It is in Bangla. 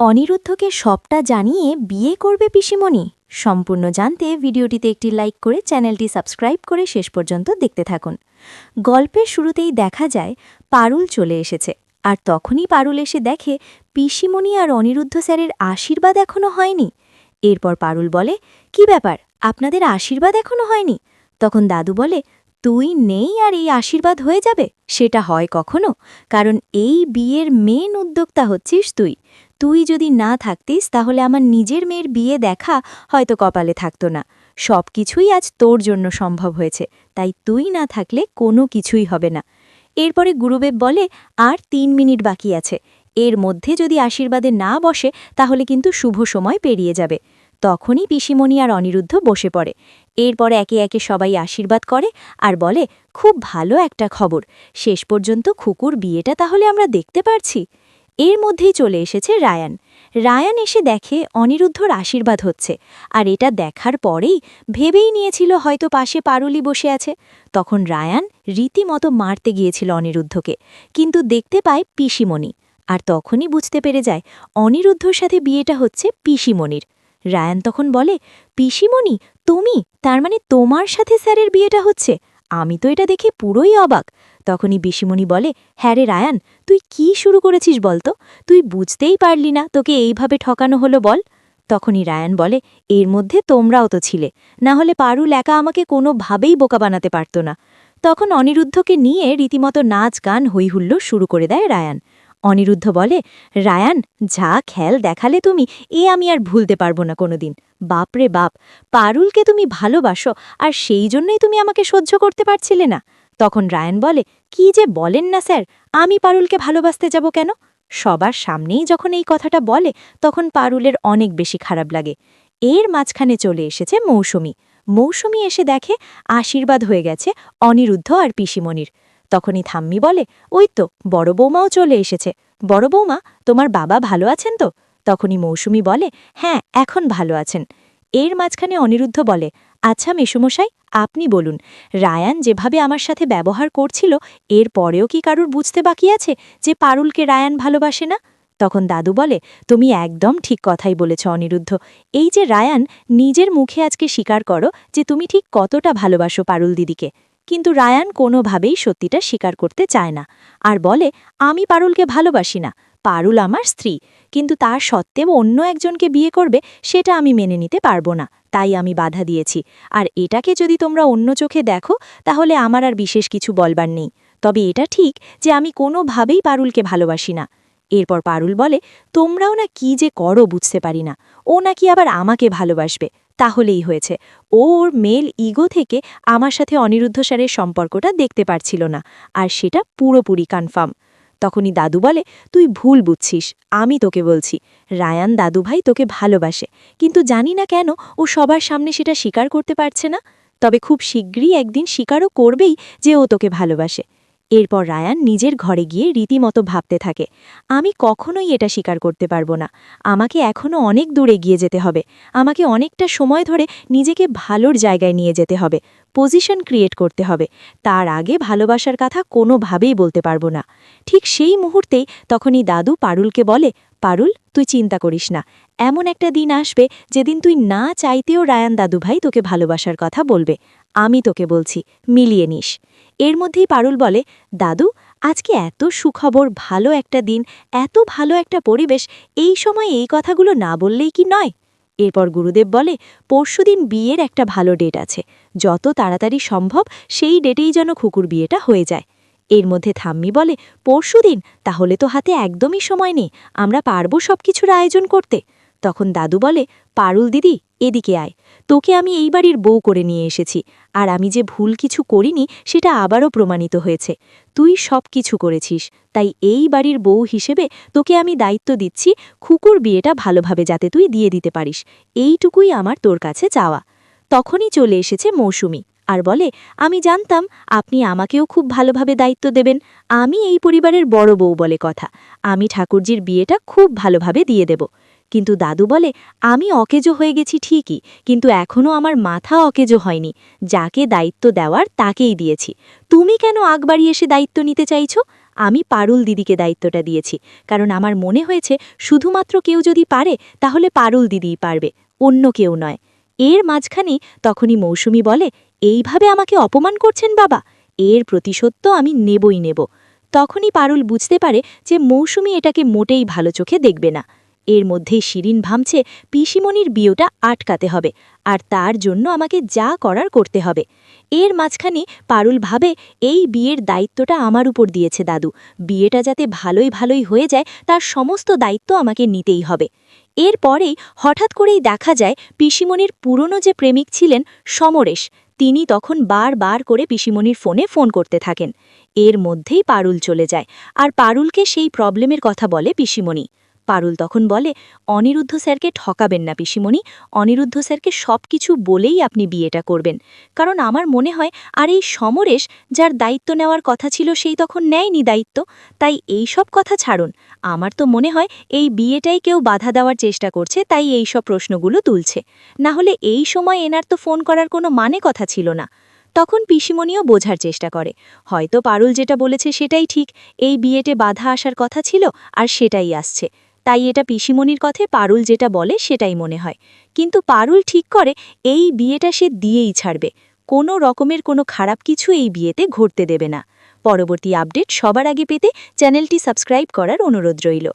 অনিরুদ্ধকে সবটা জানিয়ে বিয়ে করবে পিসিমণি। সম্পূর্ণ জানতে ভিডিওটিতে একটি লাইক করে চ্যানেলটি সাবস্ক্রাইব করে শেষ পর্যন্ত দেখতে থাকুন। গল্পের শুরুতেই দেখা যায়, পারুল চলে এসেছে। আর তখনই পারুল এসে দেখে পিসিমণি আর অনিরুদ্ধ স্যারের আশীর্বাদ এখনও হয়নি। এরপর পারুল বলে, কি ব্যাপার? আপনাদের আশীর্বাদ এখনও হয়নি? তখন দাদু বলে, তুই নেই আর এই আশীর্বাদ হয়ে যাবে? সেটা হয় কখনো? কারণ এই বিয়ের মেন উদ্যোক্তা হচ্ছিস তুই। তুই যদি না থাকতিস, তাহলে আমার নিজের মেয়ের বিয়ে দেখা হয়তো কপালে থাকতো না। সব কিছুই আজ তোর জন্য সম্ভব হয়েছে, তাই তুই না থাকলে কোনো কিছুই হবে না। এরপরে গুরুদেব বলে, আর তিন মিনিট বাকি আছে। এর মধ্যে যদি আশীর্বাদে না বসে, তাহলে কিন্তু শুভ সময় পেরিয়ে যাবে তখনই পিসিমণি আর অনিরুদ্ধ বসে পড়ে। এরপর একে একে সবাই আশীর্বাদ করে আর বলে, খুব ভালো একটা খবর। শেষ পর্যন্ত খুকুর বিয়েটা তাহলে আমরা দেখতে পারছি। এর মধ্যেই চলে এসেছে রায়ান। রায়ান এসে দেখে অনিরুদ্ধর আশীর্বাদ হচ্ছে, আর এটা দেখার পরেই ভেবেই নিয়েছিল হয়তো পাশে পারুলি বসে আছে। তখন রায়ান রীতিমতো মারতে গিয়েছিল অনিরুদ্ধকে, কিন্তু দেখতে পায় পিসিমণি, আর তখনই বুঝতে পেরে যায় অনিরুদ্ধর সাথে বিয়েটা হচ্ছে পিসিমণির। রায়ান তখন বলে, পিসিমণি, তুমি? তার মানে তোমার সাথে স্যারের বিয়েটা হচ্ছে? আমি তো এটা দেখে পুরোই অবাক। তখনই বিশিমণি বলে হ্যাঁ রে রায়ান, তুই কি শুরু করেছিস বলতো? তুই বুঝতেই পারলি না তোকে এইভাবে ঠকানো হলো বল। তখনই রায়ান বলে, এর মধ্যে তোমরাও তো ছিলে, না হলে পারুল একা আমাকে কোনোভাবেই বোকা বানাতে পারত না। তখন অনিরুদ্ধকে নিয়ে রীতিমতো নাচ গান হৈহুল্লো শুরু করে দেয় রায়ান। অনিরুদ্ধ বলে, রায়ান, যা খেল দেখালে তুমি, এ আমি আর ভুলতে পারব না কোনোদিন। বাপরে বাপ, পারুলকে তুমি ভালোবাসো, আর সেই জন্যই তুমি আমাকে সহ্য করতে পারছিলে না। তখন রায়ান বলে, কি যে বলেন না স্যার, আমি পারুলকে ভালোবাসতে যাব কেন? সবার সামনেই যখন এই কথাটা বলে, তখন পারুলের অনেক বেশি খারাপ লাগে। এর মাঝখানে চলে এসেছে মৌসুমি। মৌসুমি এসে দেখে আশীর্বাদ হয়ে গেছে অনিরুদ্ধ আর পিসিমণির। তখনই থাম্মি বলে, ওই তো, বড় বৌমাও চলে এসেছে। বড় বৌমা, তোমার বাবা ভালো আছেন তো? তখনই মৌসুমি বলে হ্যাঁ এখন ভালো আছেন। এর মাঝখানে অনিরুদ্ধ বলে আচ্ছা মেসুমশাই আপনি বলুন। রায়ান যেভাবে আমার সাথে ব্যবহার করছিল, এর পরেও কি কারুর বুঝতে বাকি আছে যে পারুলকে রায়ান ভালোবাসে না? তখন দাদু বলে, তুমি একদম ঠিক কথাই বলেছ অনিরুদ্ধ। এই যে রায়ান, নিজের মুখে আজকে স্বীকার করো যে তুমি ঠিক কতটা ভালোবাসো পারুল দিদিকে। কিন্তু রায়ান কোনোভাবেই সত্যিটা স্বীকার করতে চায় না। আর বলে, আমি পারুলকে ভালোবাসি না। পারুল আমার স্ত্রী। কিন্তু তার সত্ত্বেও অন্য একজনকে বিয়ে করবে, সেটা আমি মেনে নিতে পারব না। তাই আমি বাধা দিয়েছি। আর এটাকে যদি তোমরা অন্য চোখে দেখো, তাহলে আমার আর বিশেষ কিছু বলবার নেই। তবে এটা ঠিক যে আমি কোনোভাবেই পারুলকে ভালোবাসি না। এরপর পারুল বলে, তোমরাও না কি যে করো বুঝতে পারি না। ও নাকি আবার আমাকে ভালোবাসবে। তাহলেই হয়েছে। ওর মেল ইগো থেকে আমার সাথে অনিরুদ্ধ স্যারের সম্পর্কটা দেখতে পারছিল না। আর সেটা পুরোপুরি কনফার্ম। তখনই দাদু বলে, তুই ভুল বুঝছিস, আমি তোকে বলছি, রায়ান দাদুভাই তোকে ভালোবাসে, কিন্তু জানি না কেন ও সবার সামনে সেটা স্বীকার করতে পারছে না। তবে খুব শীঘ্রই একদিন স্বীকারও করবেই যে ও তোকে ভালোবাসে। এরপর রায়ান নিজের ঘরে গিয়ে রীতিমতো ভাবতে থাকে, আমি কখনোই এটা স্বীকার করতে পারব না। আমাকে এখনও অনেক দূরে গিয়ে যেতে হবে। আমাকে অনেকটা সময় ধরে নিজেকে ভালোর জায়গায় নিয়ে যেতে হবে। পজিশন ক্রিয়েট করতে হবে। তার আগে ভালোবাসার কথা কোনোভাবেই বলতে পারব না। ঠিক সেই মুহূর্তেই তখনই দাদু পারুলকে বলে, পারুল, তুই চিন্তা করিস না। এমন একটা দিন আসবে যেদিন তুই না চাইতেও রায়ান দাদু ভাই তোকে ভালোবাসার কথা বলবে। আমি তোকে বলছি, মিলিয়ে নিস। এর মধ্যেই পারুল বলে, দাদু, আজকে এত সুখবর, ভালো একটা দিন, এত ভালো একটা পরিবেশ, এই সময় এই কথাগুলো না বললেই কি নয়? এরপর গুরুদেব বলে, পরশুদিন বিয়ের একটা ভালো ডেট আছে। যত তাড়াতাড়ি সম্ভব সেই ডেটেই যেন খুকুর বিয়েটা হয়ে যায়। এর মধ্যে থাম্মি বলে, পরশুদিন, তাহলে তো হাতে একদমই সময় নেই। আমরা পারব সব কিছুর আয়োজন করতে। তখন দাদু বলে, পারুল দিদি, এদিকে আয়। তোকে আমি এই বাড়ির বউ করে নিয়ে এসেছি। আর আমি যে ভুল কিছু করিনি, সেটা আবারও প্রমাণিত হয়েছে। তুই সব কিছু করেছিস। তাই এই বাড়ির বউ হিসেবে তোকে আমি দায়িত্ব দিচ্ছি, খুকুর বিয়েটা ভালোভাবে যাতে তুই দিয়ে দিতে পারিস। এইটুকুই আমার তোর কাছে চাওয়া। তখনই চলে এসেছে মৌসুমি আর বলে, আমি জানতাম আপনি আমাকেও খুব ভালোভাবে দায়িত্ব দেবেন। আমি এই পরিবারের বড় বউ বলে কথা। আমি ঠাকুরজির বিয়েটা খুব ভালোভাবে দিয়ে দেব। কিন্তু দাদু বলে, আমি অকেজো হয়ে গেছি ঠিকই, কিন্তু এখনও আমার মাথা অকেজো হয়নি। যাকে দায়িত্ব দেওয়ার তাকেই দিয়েছি। তুমি কেন আগবাড়ি এসে দায়িত্ব নিতে চাইছো? আমি পারুল দিদিকে দায়িত্বটা দিয়েছি। কারণ আমার মনে হয়েছে, শুধুমাত্র কেউ যদি পারে, তাহলে পারুল দিদিই পারবে, অন্য কেউ নয়। এর মাঝখানেই তখনই মৌসুমি বলে, এইভাবে আমাকে অপমান করছেন বাবা? এর প্রতিশোধ তো আমি নেবই নেব। তখনই পারুল বুঝতে পারে যে মৌসুমি এটাকে মোটেই ভালো চোখে দেখবে না। এর মধ্যেই শিরিন ভামছে পিসিমণির বিয়েটা আটকাতে হবে আর তার জন্য আমাকে যা করার করতে হবে। এর মাঝখানে পারুল ভাবে, এই বিয়ের দায়িত্বটা আমার উপর দিয়েছে দাদু। বিয়েটা যাতে ভালোই ভালোই হয়ে যায়, তার সমস্ত দায়িত্ব আমাকে নিতেই হবে। এরপরেই হঠাৎ করেই দেখা যায় পিসিমণির পুরনো যে প্রেমিক ছিলেন সমরেশ, তিনি তখন বারবার করে পিসিমণির ফোনে ফোন করতে থাকেন। এর মধ্যেই পারুল চলে যায়। আর পারুলকে সেই প্রবলেমের কথা বলে পিসিমণি। পারুল তখন বলে, অনিরুদ্ধ স্যারকে ঠকাবেন না পিসিমণি। অনিরুদ্ধ স্যারকে সব কিছু বলেই আপনি বিয়েটা করবেন। কারণ আমার মনে হয়, আর এই সমরেশ, যার দায়িত্ব নেওয়ার কথা ছিল, সেই তখন নেয়নি দায়িত্ব। তাই এই সব কথা ছাড়ুন। আমার তো মনে হয়, এই বিয়েটাই কেউ বাধা দেওয়ার চেষ্টা করছে, তাই এই সব প্রশ্নগুলো তুলছে। না হলে এই সময় এনার তো ফোন করার কোনো মানে কথা ছিল না। তখন পিসিমণিও বোঝার চেষ্টা করে। হয়তো পারুল যেটা বলেছে সেটাই ঠিক। এই বিয়েতে বাধা আসার কথা ছিল, আর সেটাই আসছে। তাই এটা পিসিমণির কথে পারুল যেটা বলে সেটাই মনে হয়। কিন্তু পারুল ঠিক করে, এই বিয়েটা সে দিয়েই ছাড়বে। কোনো রকমের কোনো খারাপ কিছু এই বিয়েতে ঘটতে দেবে না। পরবর্তী আপডেট সবার আগে পেতে চ্যানেলটি সাবস্ক্রাইব করার অনুরোধ রইল।